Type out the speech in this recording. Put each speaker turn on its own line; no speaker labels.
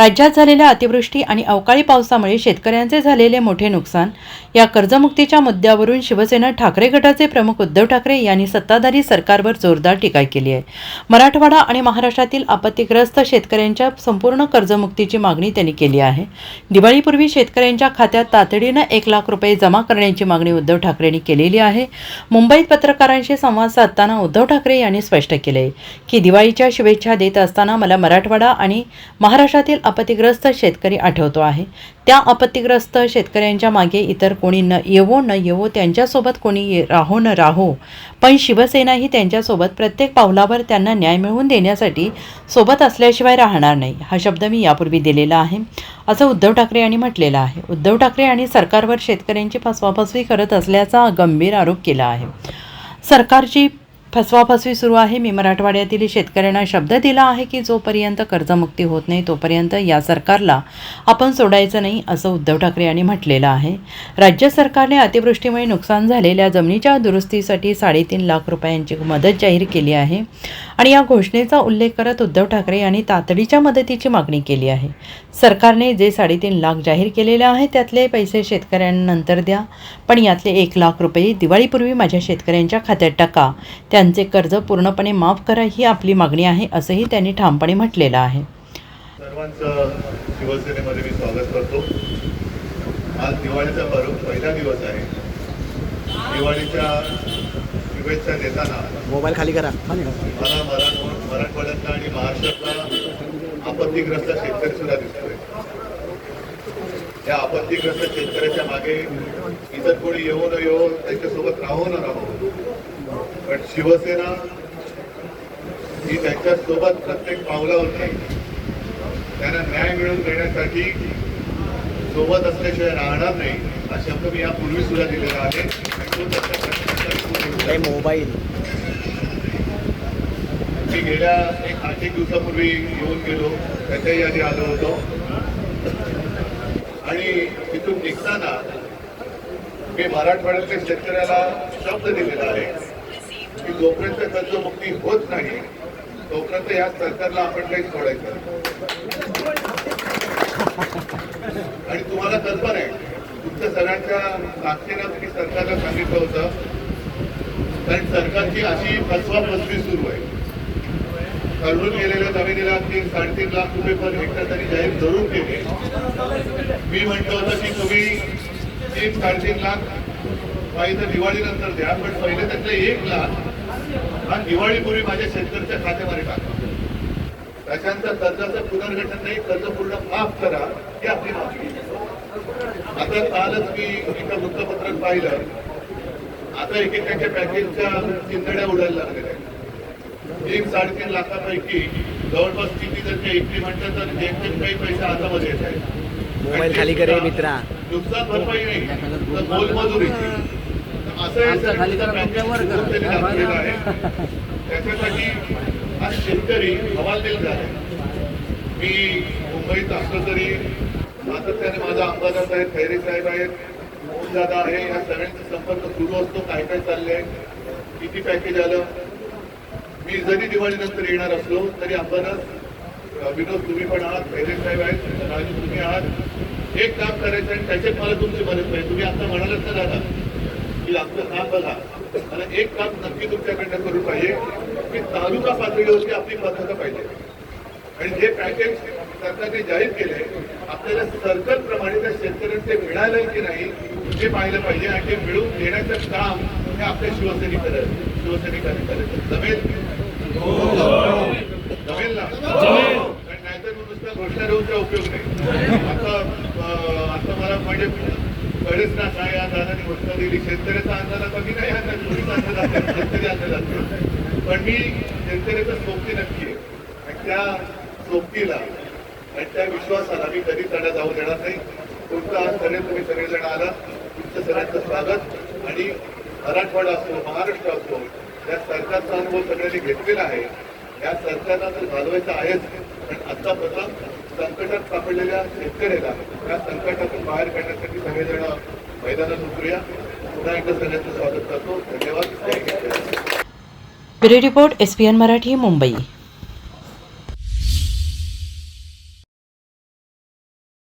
राज्यात झालेल्या अतिवृष्टी आणि अवकाळी पावसामुळे शेतकऱ्यांचे झालेले मोठे नुकसान या कर्जमुक्तीच्या मुद्द्यावरून शिवसेना ठाकरे गटाचे प्रमुख उद्धव ठाकरे यांनी सत्ताधारी सरकारवर जोरदार टीका केली आहे. मराठवाडा आणि महाराष्ट्रातील आपत्तीग्रस्त शेतकऱ्यांच्या संपूर्ण कर्जमुक्तीची मागणी त्यांनी केली आहे. दिवाळीपूर्वी शेतकऱ्यांच्या खात्यात तातडीनं एक लाख रुपये जमा करण्याची मागणी उद्धव ठाकरेंनी केलेली आहे. मुंबईत पत्रकारांशी संवाद साधताना उद्धव ठाकरे यांनी स्पष्ट केले की दिवाळीच्या शुभेच्छा देत असताना मला मराठवाडा आणि महाराष्ट्रातील आपत्तीग्रस्त शेतकरी आठवतो आहे. त्या आपत्तीग्रस्त शेतकऱ्यांच्या मागे इतर कोणी न येवो न येवो त्यांच्यासोबत कोणी ये- राहो न राहो. पण शिवसेना ही त्यांच्यासोबत प्रत्येक पावलावर त्यांना न्याय मिळवून देण्यासाठी सोबत असल्याशिवाय राहणार नाही. हा शब्द मी यापूर्वी दिलेला आहे. असं उद्धव ठाकरे यांनी म्हटलेलं आहे. उद्धव ठाकरे आणि सरकारवर शेतकऱ्यांची फसवाफसवी करत असल्याचा गंभीर आरोप केला आहे. सरकारची फसवाफसवी सुरू आहे. मी मराठवाड्यातील शेतकऱ्यांना शब्द दिला आहे की जोपर्यंत कर्जमुक्ती होत नाही तोपर्यंत या सरकारला आपण सोडायचं नाही असं उद्धव ठाकरे यांनी म्हटलेलं आहे. राज्य सरकारने अतिवृष्टीमुळे नुकसान झालेल्या जमिनीच्या दुरुस्तीसाठी साडेतीन लाख रुपयांची मदत जाहीर केली आहे आणि या घोषणेचा उल्लेख करत उद्धव ठाकरे यांनी तातडीच्या मदतीची मागणी केली आहे. सरकारने जे साडेतीन लाख जाहीर केलेले आहे त्यातले पैसे शेतकऱ्यांनंतर द्या. पण यातले एक लाख रुपये दिवाळीपूर्वी माझ्या शेतकऱ्यांच्या खात्यात टाका. त्यांचे कर्ज पूर्णपणे माफ करा ही आपली मागणी आहे असंही त्यांनी ठामपणे म्हटलेलं आहे.
सर्वांचं शिवसेनेमध्ये मी स्वागत करतो. आज दिवाळीचा पर्व पहिला दिवस आहे. दिवाळीच्या शुभेच्छा देताना
मोबाईल खाली करा.
मला मराठ मराठवाड्यातला आणि महाराष्ट्रातला आपत्तीग्रस्त शेतकरी सुद्धा दिसतोय. त्या आपत्तीग्रस्त शेतकऱ्याच्या मागे इतर कोणी येऊ न येऊ त्यांच्यासोबत राहू न राहू पण शिवसेना ही त्यांच्यासोबत प्रत्येक पावलावरती त्यांना न्याय मिळवून देण्यासाठी सोबत असल्याशिवाय राहणार नाही हा शब्द मी यापूर्वी सुद्धा दिलेला आहे.
मोबाईल.
मी गेल्या एक आठ एक दिवसापूर्वी येऊन गेलो त्याच्याही आधी आलो होतो. आणि तिथून निघताना मी मराठवाड्यातल्या शेतकऱ्याला शब्द दिलेला आहे. की जोपर्यंत कर्जमुक्ती होत नाही तोपर्यंत या सरकारला आपण काही सोडायचं आणि तुम्हाला कल्पना आहे तुमच्या सगळ्यांच्या ताकदीनं मी सरकारला सांगितलं होतं कारण सरकारची अशी फसवा फसवी सुरू आहे. ठरवून गेलेल्या जमिनीला तीन साडेतीन लाख रुपये पर हेक्टर त्यांनी जाहीर जरूर केले मी म्हटलं होतं की तुम्ही तीन साडेतीन लाख पाहिजे तर दिवाळीनंतर द्या पण पहिले त्यातले एक लाख हा दिवाळीपूर्वी माझ्या शेतकऱ्याच्या खात्यामध्ये टाका. त्याच्यानंतर कर्जाचं पुनर्गठन नाही कर्ज पूर्ण माफ करा ही आपली मागणी आता कालच मी एका वृत्तपत्रात पाहिलं आता एकेकाच्या पॅकेजच्या चिंतड्या उडायला लागलेल्या आहेत. एक साडेतीन लाखापैकी जवळपास किती जर ते इकली म्हणतात तर जेमतेम काही पैसे हातामध्ये येत आहेत.
मोबाईल खाली करे मित्रा.
नुकसान भरपाई नाही. तर मोलमजुरीची असं हे आहे. त्याच्यासाठी आज शेतकरी हवालदिल झाले मी मुंबईत असलो तरी सातत्याने माझा अंबादास आहेत खैरे साहेब आहेत. दादा आहे. या सगळ्यांचा संपर्क सुरू असतो. काय काय चाललंय? किती पॅकेज आलं? मी जरी दिवाळीनंतर येणार असलो तरी अंबादास विनोद तुम्ही पण आहात खैरे साहेब आहेत राजू तुम्ही आहात. एक काम करायचं आणि त्याच्यात मला तुमची मदत पाहिजे. तुम्ही आता म्हणालात ना दादा की आमचं काम बघा. मला एक काम नक्की तुमच्याकडनं करून पाहिजे की तालुका पातळीवरती आपली पथकं पाहिजे. आणि जे पॅकेज सरकारने जाहीर केले आपल्याला सर्कल प्रमाणे त्या शेतकऱ्यांचे मिळालं की नाही हे पाहिलं पाहिजे आणि ते मिळवून देण्याचं काम हे आपल्या शिवसैनिक शिवसैनिकांनी करत जमेल? जमेल ना? कारण नाहीतर काय उपयोग नाही. आता आता मला म्हणजे कळेच ना काय या दादाने घोषणा दिली. शेतकऱ्याचा अंदाज कमी नाही आता चोरीचा अंदाज शेतकरी अंदाज असेल पण मी शेतकऱ्याचा सोबती नक्की आहे. आणि त्या सोबतीला आणि त्या विश्वासाला मी कधी तडा जाऊ देणार नाही. तुमचं आज सगळे तुम्ही सगळेजण आला तुमचं सगळ्यांचं स्वागत. आणि मराठवाडा असो महाराष्ट्र असो या सरकारचा अनुभव सगळ्यांनी घेतलेला आहे. या सरकारला तर घालवायचं आहेच पण आता प्रथम संकटात सापडलेल्या शेतकऱ्याला या संकटातून बाहेर काढण्यासाठी सगळेजण मैदानात उतरूया. पुन्हा एकदा सगळ्यांचं स्वागत करतो. धन्यवाद.
Bureau report S P N Marathi Mumbai.